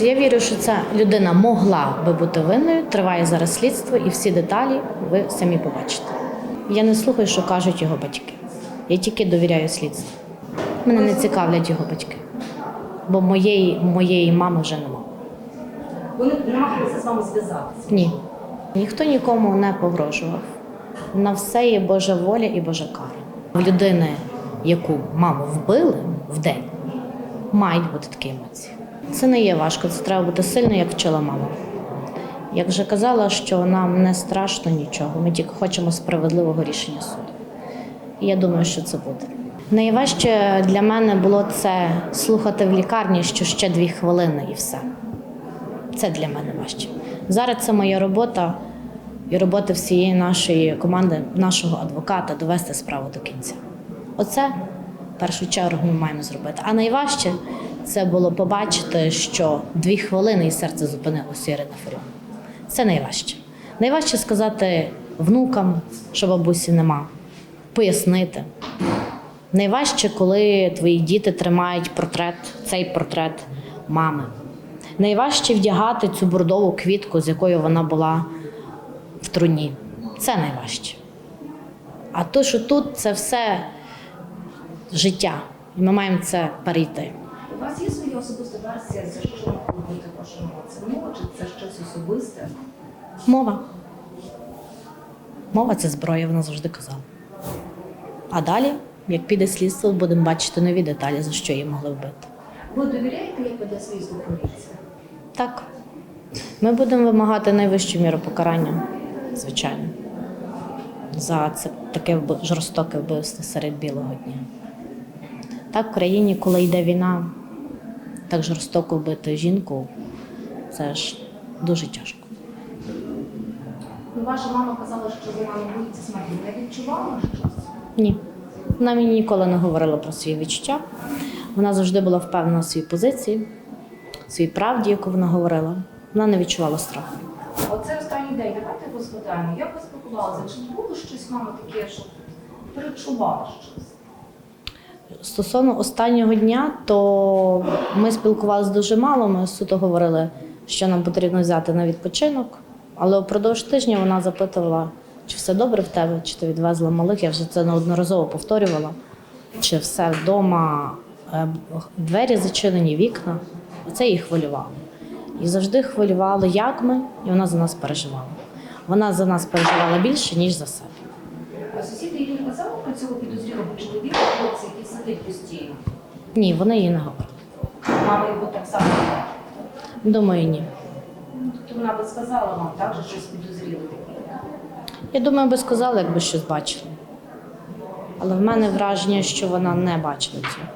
Я вірю, що ця людина могла би бути винною. Триває зараз слідство, і всі деталі ви самі побачите. Я не слухаю, що кажуть його батьки. Я тільки довіряю слідству. Мене не цікавлять його батьки, бо моєї, моєї мами вже немає. Вони намагалися з вами зв'язатися. Ні. Ніхто нікому не погрожував. На все є Божа воля і Божа кара. В людини, яку маму вбили в день, мають бути такі емоції. Це не є важко, це треба бути сильно, як вчила мама. Як вже казала, що нам не страшно нічого, ми тільки хочемо справедливого рішення суду. І я думаю, що це буде. Найважче для мене було це слухати в лікарні, що ще дві хвилини і все. Це для мене важче. Зараз це моя робота і робота всієї нашої команди, нашого адвоката довести справу до кінця. Оце в першу чергу ми маємо зробити. А найважче це було побачити, що дві хвилини і серце зупинилося Ірина Фаріон. Це найважче. Найважче сказати внукам, що бабусі нема, пояснити. Найважче, коли твої діти тримають портрет, цей портрет мами. Найважче вдягати цю бордову квітку, з якою вона була в труні. Це найважче. А то, що тут, це все життя. І ми маємо це перейти. У вас є своя особиста версія, за що могли бути ваші емоції? Мова чи це щось особисте? Мова. Мова це зброя, вона завжди казала. А далі, як піде слідство, будемо бачити нові деталі, за що її могли вбити. Ви довіряєте, як веде слідство поліція? Так. Ми будемо вимагати найвищу міру покарання, звичайно, за це таке жорстоке вбивство серед білого дня. Так, в країні, коли йде війна, так жорстоко вбити жінку, це ж дуже тяжко. Ну, ваша мама казала, що вона не боїться смерті. Не відчувала щось? Ні. Вона мені ніколи не говорила про свої відчуття. Вона завжди була впевнена в своїй позиції, в своїй правді, яку вона говорила. Вона не відчувала страху. Оце останній день. Давайте його згадаємо. Як ви спілкувалися? Чи було щось мама таке, що перечувала щось? Стосовно останнього дня, то ми спілкувалися дуже мало. Ми суто говорили, що нам потрібно взяти на відпочинок. Але упродовж тижня вона запитувала, чи все добре в тебе, чи ти відвезла малих. Я вже це неодноразово повторювала. Чи все вдома, е, двері зачинені, вікна. Оце її хвилювало. І завжди хвилювало, як ми, і вона за нас переживала. Вона за нас переживала більше, ніж за себе. А сусіди їй не казали про цього підозрілого чоловіка, хлопця, який сидить постійно? Ні, вона її не говорили. Мама його так само. Думаю, ні. Ну, Тобто вона би сказала вам так, що щось підозріле таке. Я думаю, би сказала, якби щось бачила. Але в мене враження, що вона не бачила цього.